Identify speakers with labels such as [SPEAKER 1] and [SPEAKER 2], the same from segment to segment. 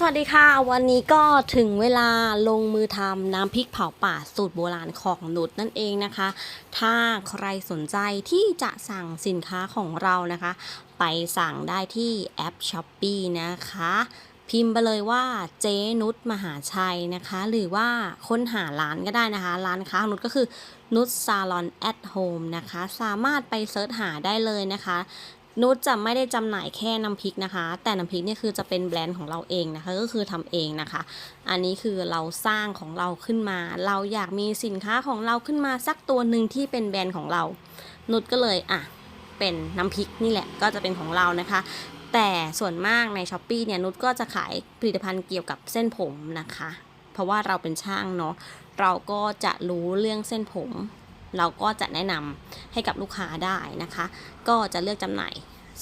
[SPEAKER 1] สวัสดีค่ะ วันนี้ก็ถึงเวลาลงมือทำน้ำพริกเผาป่าสูตรโบราณของนุชนั่นเองนะคะ ถ้าใครสนใจที่จะสั่งสินค้าของเรานะคะ ไปสั่งได้ที่แอป s h อ p e e นะคะ พิมพ์ไปเลยว่าเจ๊นุชมหาชัยนะคะ หรือว่าค้นหาร้านก็ได้นะคะ ร้านค้าของนุชก็คือนุชซาลอนแอทโฮมนะคะ สามารถไปเซิร์ชหาได้เลยนะคะ นุชจะไม่ได้จำหน่ายแค่น้ำพริกนะคะ แต่น้ำพริกเนี่ยคือจะเป็นแบรนด์ของเราเองนะคะ ก็คือทำเองนะคะ อันนี้คือเราสร้างของเราขึ้นมา เราอยากมีสินค้าของเราขึ้นมาสักตัวหนึ่งที่เป็นแบรนด์ของเรา นุชก็เลยอะเป็นน้ำพริกนี่แหละก็จะเป็นของเรานะคะ แต่ส่วนมากในช้อปปีเนี่ยนุชก็จะขายผลิตภัณฑ์เกี่ยวกับเส้นผมนะคะ เพราะว่าเราเป็นช่างเนาะเราก็จะรู้เรื่องเส้นผม เราก็จะแนะนำให้กับลูกค้าได้นะคะ ก็จะเลือกจำหน่าย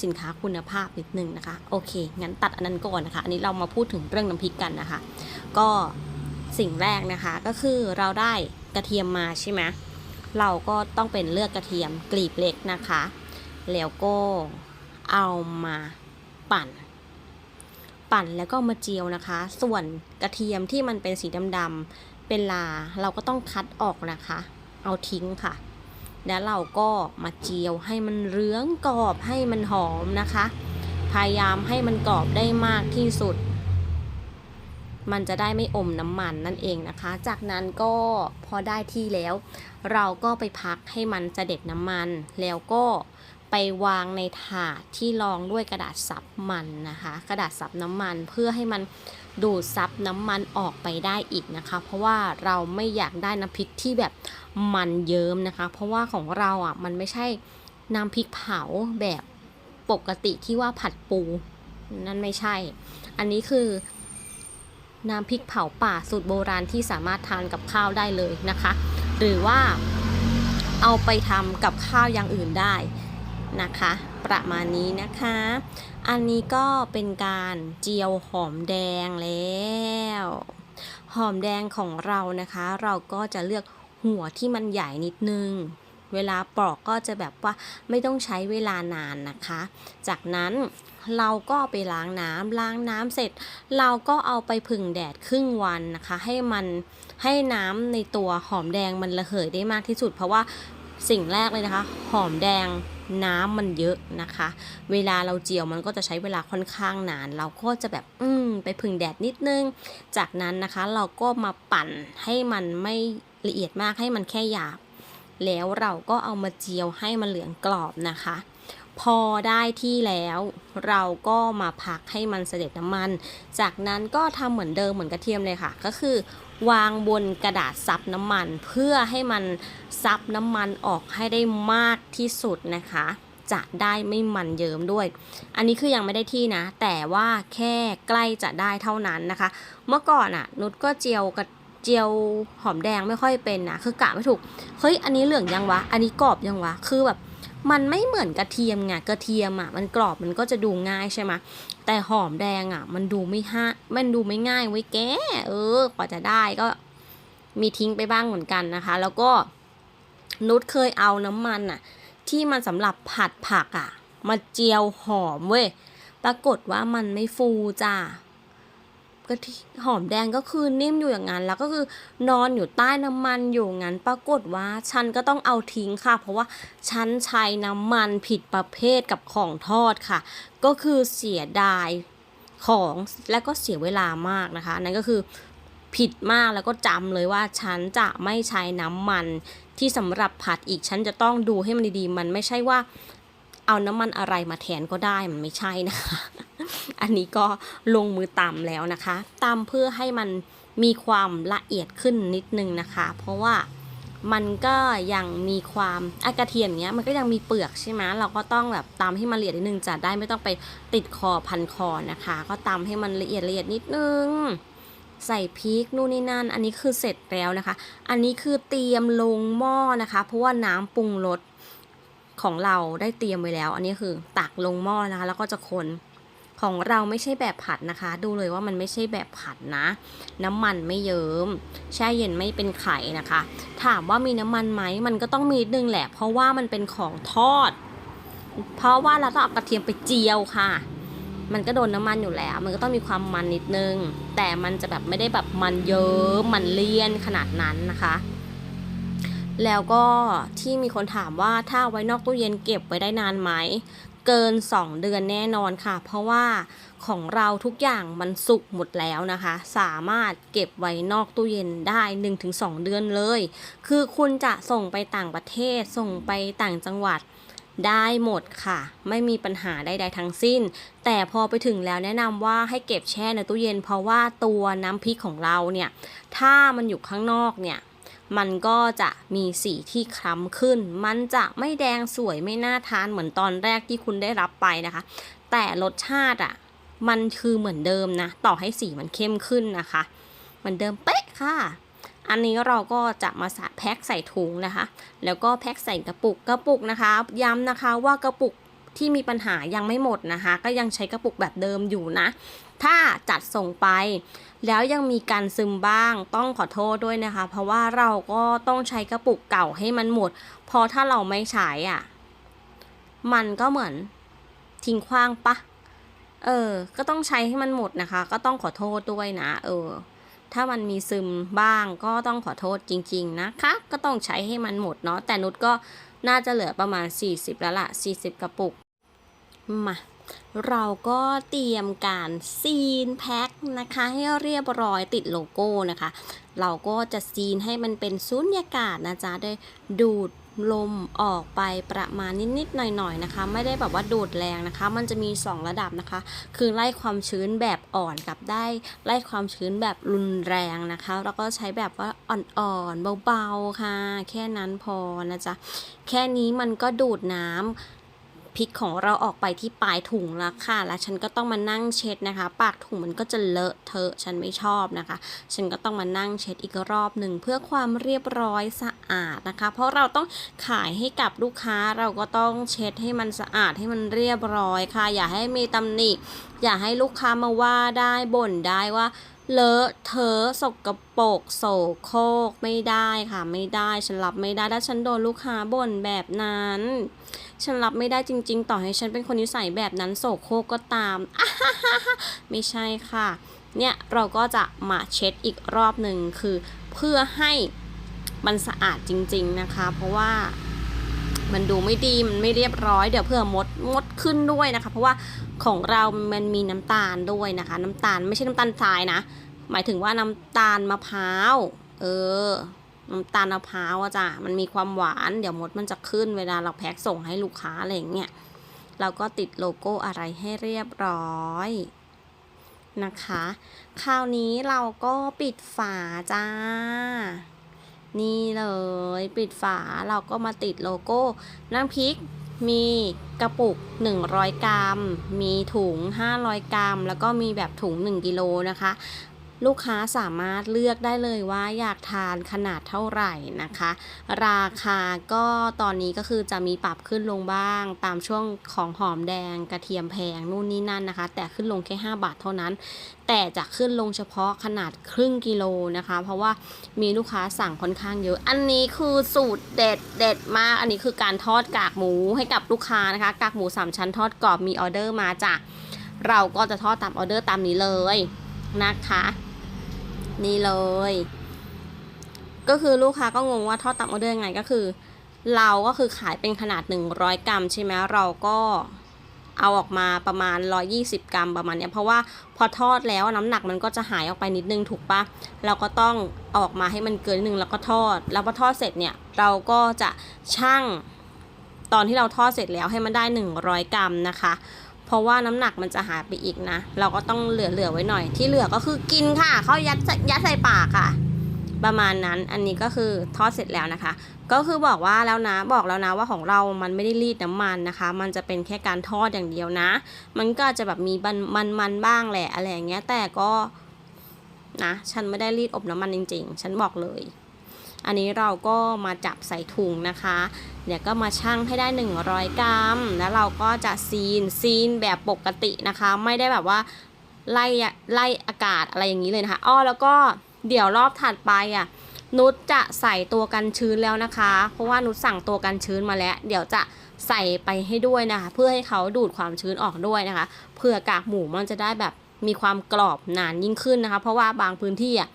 [SPEAKER 1] สินค้าคุณภาพนิดนึงนะคะ โอเค งั้นตัดอันนั้นก่อนนะคะ อันนี้เรามาพูดถึงเรื่องน้ำพริกกันนะคะ ก็สิ่งแรกนะคะก็คือเราได้กระเทียมมาใช่ไหมเราก็ต้องเป็นเลือกกระเทียมกลีบเล็กนะคะ แล้วก็เอามาปั่น ปั่นแล้วก็มาเจียวนะคะ ส่วนกระเทียมที่มันเป็นสีดำๆเป็นลาเราก็ต้องคัดออกนะคะ เอาทิ้งค่ะ แล้วเราก็มาเจียวให้มันเหลืองกรอบให้มันหอมนะคะ พยายามให้มันกรอบได้มากที่สุด มันจะได้ไม่อมน้ำมันนั่นเองนะคะ จากนั้นก็พอได้ที่แล้ว เราก็ไปพักให้มันเสด็จน้ำมันแล้วก็ ไปวางในถาดที่รองด้วยกระดาษซับมันนะคะ กระดาษซับน้ำมันเพื่อให้มันดูดซับน้ำมันออกไปได้อีกนะคะ เพราะว่าเราไม่อยากได้น้ำพริกที่แบบมันเยิ้มนะคะ เพราะว่าของเราอะมันไม่ใช่น้ำพริกเผาแบบปกติที่ว่าผัดปู นั่นไม่ใช่ อันนี้คือน้ำพริกเผาป่าสูตรโบราณที่สามารถทานกับข้าวได้เลยนะคะ หรือว่าเอาไปทำกับข้าวอย่างอื่นได้ นะคะ ประมาณนี้นะคะ อันนี้ก็เป็นการเจียวหอมแดงแล้ว หอมแดงของเรานะคะ เราก็จะเลือกหัวที่มันใหญ่นิดนึง เวลาปอกก็จะแบบว่าไม่ต้องใช้เวลานานนะคะ จากนั้นเราก็ไปล้างน้ำล้างน้ำเสร็จ เราก็เอาไปผึ่งแดดครึ่งวันนะคะ ให้มันให้น้ำในตัวหอมแดงมันระเหยได้มากที่สุด เพราะว่าสิ่งแรกเลยนะคะ หอมแดง น้ำมันเยอะนะคะ เวลาเราเจียวมันก็จะใช้เวลาค่อนข้างนาน เราก็จะแบบอืมไปพึ่งแดดนิดนึง จากนั้นนะคะเราก็มาปั่นให้มันไม่ละเอียดมากให้มันแค่หยาบ แล้วเราก็เอามาเจียวให้มันเหลืองกรอบนะคะ พอได้ที่แล้วเราก็มาพักให้มันเสด็จน้ำมัน จากนั้นก็ทำเหมือนเดิมเหมือนกระเทียมเลยค่ะ ก็คือ วางบนกระดาษซับน้ำมัน เพื่อให้มันซับน้ำมันออกให้ได้มากที่สุดนะคะ จะได้ไม่มันเยิ้มด้วย อันนี้คือยังไม่ได้ที่นะ แต่ว่าแค่ใกล้จะได้เท่านั้นนะคะ เมื่อก่อนอะนุชก็เจียวกระเจียวหอมแดงไม่ค่อยเป็นนะคือกะไม่ถูก เฮ้ย อันนี้เหลืองยังวะ อันนี้กรอบยังวะ คือแบบ มันไม่เหมือนกระเทียมไงกระเทียมอะมันกรอบมันก็จะดูง่ายใช่ไหมแต่หอมแดงอะ มันดูไม่ห้ามันดูไม่ง่ายไว้ยแกเออกว่าจะได้ก็มีทิ้งไปบ้างเหมือนกันนะคะ แล้วก็นุชเคยเอาน้ำมันอะ ที่มันสำหรับผัดผักอะ มาเจียวหอมเว้ยปรากฏว่ามันไม่ฟูจ้า กะทิหอมแดงก็คือนิ่มอยู่อย่างนั้น แล้วก็คือนอนอยู่ใต้น้ำมันอยู่งั้น ปรากฏว่าฉันก็ต้องเอาทิ้งค่ะ เพราะว่าฉันใช้น้ำมันผิดประเภทกับของทอดค่ะ ก็คือเสียดายของและก็เสียเวลามากนะคะ นั่นก็คือผิดมากแล้วก็จำเลยว่าฉันจะไม่ใช้น้ำมันที่สำหรับผัดอีกฉันจะต้องดูให้มันดีๆ มันไม่ใช่ว่า เอาน้ำมันอะไรมาแทนก็ได้มันไม่ใช่นะคะ อันนี้ก็ลงมือตำแล้วนะคะตำเพื่อให้มันมีความละเอียดขึ้นนิดนึงนะคะ เพราะว่ามันก็ยังมีความอากระเทียมเนี้ยมันก็ยังมีเปลือกใช่ไหมเราก็ต้องแบบตำให้มันละเอียดนิดนึงจะได้ไม่ต้องไปติดคอพันคอนะคะ ก็ตำให้มันละเอียดละเอียดนิดนึง ใส่พริกนู่นนี่นั่น อันนี้คือเสร็จแล้วนะคะ อันนี้คือเตรียมลงหม้อนะคะ เพราะว่าน้ำปรุงรส ของเราได้เตรียมไว้แล้ว อันนี้คือตักลงหม้อนะคะ แล้วก็จะคนของเราไม่ใช่แบบผัดนะคะ ดูเลยว่ามันไม่ใช่แบบผัดนะ น้ำมันไม่เยิ้มแช่เย็นไม่เป็นไข่นะคะ ถามว่ามีน้ำมันไหมมันก็ต้องมีนิดนึงแหละ เพราะว่ามันเป็นของทอด เพราะว่าเราต้องเอากระเทียมไปเจียวค่ะ มันก็โดนน้ำมันอยู่แล้ว มันก็ต้องมีความมันนิดนึง แต่มันจะแบบไม่ได้แบบมันเยิ้มมันเลี่ยนขนาดนั้นนะคะ แล้วก็ที่มีคนถามว่าถ้าไว้นอกตู้เย็นเก็บไว้ได้นานไหม เกิน 2 เดือนแน่นอนค่ะ เพราะว่าของเราทุกอย่างมันสุกหมดแล้วนะคะ สามารถเก็บไว้นอกตู้เย็นได้ 1-2 เดือนเลย คือคุณจะส่งไปต่างประเทศส่งไปต่างจังหวัดได้หมดค่ะ ไม่มีปัญหาใดๆทั้งสิ้น แต่พอไปถึงแล้วแนะนำว่าให้เก็บแช่ในตู้เย็น เพราะว่าตัวน้ำพริกของเราเนี่ย ถ้ามันอยู่ข้างนอกเนี่ย มันก็จะมีสีที่คล้ำขึ้น มันจะไม่แดงสวยไม่น่าทานเหมือนตอนแรกที่คุณได้รับไปนะคะ แต่รสชาติอะ มันคือเหมือนเดิมนะ ต่อให้สีมันเข้มขึ้นนะคะ เหมือนเดิมเป๊ะค่ะ อันนี้เราก็จะมาสะแพ็คใส่ถุงนะคะ แล้วก็แพ็คใส่กระปุก กระปุกนะคะ ย้ำนะคะว่ากระปุกที่มีปัญหายังไม่หมดนะคะ ก็ยังใช้กระปุกแบบเดิมอยู่นะ ถ้าจัดส่งไป แล้วยังมีการซึมบ้างต้องขอโทษด้วยนะคะ เพราะว่าเราก็ต้องใช้กระปุกเก่าให้มันหมดเพราะถ้าเราไม่ใช้อะ มันก็เหมือนทิ้งขว้างปะเออ ก็ต้องใช้ให้มันหมดนะคะ ก็ต้องขอโทษด้วยนะ เออ ถ้ามันมีซึมบ้างก็ต้องขอโทษจริง ๆ นะคะ ก็ต้องใช้ให้มันหมดเนาะ แต่นุชก็น่าจะเหลือประมาณ 40 แล้วล่ะ 40 กระปุก มา เราก็เตรียมการซีนแพ็คนะคะ ให้เรียบร้อยติดโลโก้นะคะ เราก็จะซีนให้มันเป็นสุญญากาศนะจ๊ะได้ดูดลมออกไปประมาณนิดๆหน่อยๆนะคะ ไม่ได้แบบว่าดูดแรงนะคะ มันจะมี 2 ระดับนะคะ คือไล่ความชื้นแบบอ่อนกับได้ ไล่ความชื้นแบบรุนแรงนะคะ แล้วก็ใช้แบบว่าอ่อนๆเบาๆค่ะ แค่นั้นพอนะจ๊ะแค่นี้มันก็ดูดน้ำ พริกของเราออกไปที่ปลายถุงแล้วค่ะ แล้วฉันก็ต้องมานั่งเช็ดนะคะ ปากถุงมันก็จะเลอะเทอะฉันไม่ชอบนะคะ ฉันก็ต้องมานั่งเช็ดอีกรอบหนึ่งเพื่อความเรียบร้อยสะอาดนะคะ เพราะเราต้องขายให้กับลูกค้าเราก็ต้องเช็ดให้มันสะอาดให้มันเรียบร้อยค่ะ อย่าให้มีตำหนิอย่าให้ลูกค้ามาว่าได้บ่นได้ว่า เลอะเทอะสกปรกโสโครกไม่ได้ค่ะไม่ได้ฉันรับไม่ได้ถ้าฉันโดนลูกค้าบ่นแบบนั้น ฉันรับไม่ได้จริง ๆ ต่อให้ฉันเป็นคนนิสัยแบบนั้นโสโครกก็ตามไม่ใช่ค่ะ เนี่ยเราก็จะมาเช็ดอีกรอบหนึ่งคือเพื่อให้มันสะอาดจริง ๆนะคะ เพราะว่า มันดูไม่ดีมันไม่เรียบร้อยเดี๋ยวเพื่อมดมดขึ้นด้วยนะคะ เพราะว่าของเรามันมีน้ำตาลด้วยนะคะ น้ำตาลไม่ใช่น้ำตาลทรายนะ หมายถึงว่าน้ำตาลมะพร้าวเออน้ำตาลมะพร้าวอะจ้ะมันมีความหวานเดี๋ยวมดมันจะขึ้นเวลาเราแพ็คส่งให้ลูกค้าอะไรอย่างเงี้ยเราก็ติดโลโก้อะไรให้เรียบร้อยนะคะ คราวนี้เราก็ปิดฝาจ้า นี่เลยปิดฝาเราก็มาติดโลโก้ น้ำพริกมีกระปุก 100 กรัม มีถุง 500 กรัม แล้วก็มีแบบถุง 1 กิโลนะคะ ลูกค้าสามารถเลือกได้เลยว่าอยากทานขนาดเท่าไหร่นะคะ ราคาก็ตอนนี้ก็คือจะมีปรับขึ้นลงบ้าง ตามช่วงของหอมแดงกระเทียมแพงนู่นนี่นั่นนะคะ แต่ขึ้นลงแค่ 5 บาทเท่านั้น แต่จะขึ้นลงเฉพาะขนาดครึ่งกิโลนะคะ เพราะว่ามีลูกค้าสั่งค่อนข้างเยอะ อันนี้คือสูตรเด็ดเด็ดมาก อันนี้คือการทอดกากหมูให้กับลูกค้านะคะ กากหมูสามชั้นทอดกรอบมีออเดอร์มาจ้ะเราก็จะทอดตามออเดอร์ตามนี้เลยนะคะ นี่เลย ก็คือลูกค้าก็งงว่าทอดตามออเดอร์ยังไงก็คือ เราก็คือขายเป็นขนาด 100 กรัมใช่ไหมเราก็เอาออกมาประมาณ 120 กรัมประมาณเนี้ยเพราะว่าพอทอดแล้วน้ำหนักมันก็จะหายออกไปนิดนึงถูกปะเราก็ต้องออกมาให้มันเกินนิดนึงแล้วก็ทอด แล้วพอทอดเสร็จเนี่ยเราก็จะชั่งตอนที่เราทอดเสร็จแล้วให้มันได้ 100 กรัมนะคะ เพราะว่าน้ำหนักมันจะหายไปอีกนะ เราก็ต้องเหลือเหลือไว้หน่อย ที่เหลือก็คือกินค่ะ เขายัดใส่ยัดใส่ปากค่ะ ประมาณนั้น อันนี้ก็คือทอดเสร็จแล้วนะคะ ก็คือบอกว่าแล้วนะ บอกแล้วนะว่าของเรามันไม่ได้รีดน้ำมันนะคะ มันจะเป็นแค่การทอดอย่างเดียวนะ มันก็จะแบบมีมันมันบ้างแหละอะไรอย่างเงี้ย แต่ก็นะ ฉันไม่ได้รีดอบน้ำมันจริง ๆ ฉันบอกเลย อันนี้เราก็มาจับใส่ถุงนะคะเดี๋ยวก็มาชั่งให้ได้ 100 กรัม แล้วเราก็จะซีนซีนแบบปกตินะคะ ไม่ได้แบบว่าไล่ไล่อากาศอะไรอย่างนี้เลยนะคะอ้อแล้วก็เดี๋ยวรอบถัดไปอะนุชจะใส่ตัวกันชื้นแล้วนะคะ เพราะว่านุชสั่งตัวกันชื้นมาแล้ว เดี๋ยวจะใส่ไปให้ด้วยนะคะ เพื่อให้เขาดูดความชื้นออกด้วยนะคะเพื่อกากหมูมันจะได้แบบ มีความกรอบหนานยิ่งขึ้นนะคะ เพราะว่าบางพื้นที่อะ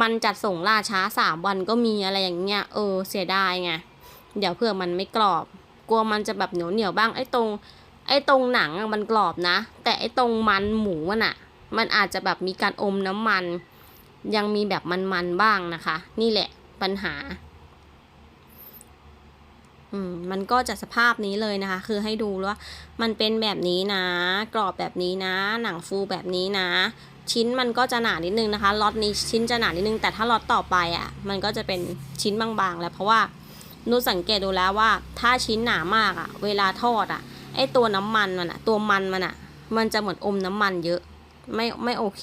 [SPEAKER 1] มันจัดส่งล่าช้าสามวันก็มีอะไรอย่างเงี้ยเออเสียดายไงเดี๋ยวเผื่อมันไม่กรอบ กลัวมันจะแบบเหนียวเหนียวบ้างไอ้ตรง ไอ้ตรงหนังมันกรอบนะ แต่ไอ้ตรงมันหมูมันอะมันอาจจะแบบมีการอมน้ำมัน ยังมีแบบมันๆบ้างนะคะ นี่แหละปัญหา อืมมันก็จะสภาพนี้เลยนะคะ คือให้ดูว่ามันเป็นแบบนี้นะ กรอบแบบนี้นะ หนังฟูแบบนี้นะ ชิ้นมันก็จะหนานิดนึงนะคะล็อตนี้ชิ้นจะหนานิดนึง แต่ถ้าล็อตต่อไปอะ มันก็จะเป็นชิ้นบางๆ แล้วเพราะว่านุชสังเกตดูแล้วว่าถ้าชิ้นหนามากอะ เวลาทอดอะไอตัวน้ำมันมันอะ ตัวมันมันอะ มันจะเหมือนอมน้ำมันเยอะ ไม่ไม่โอเค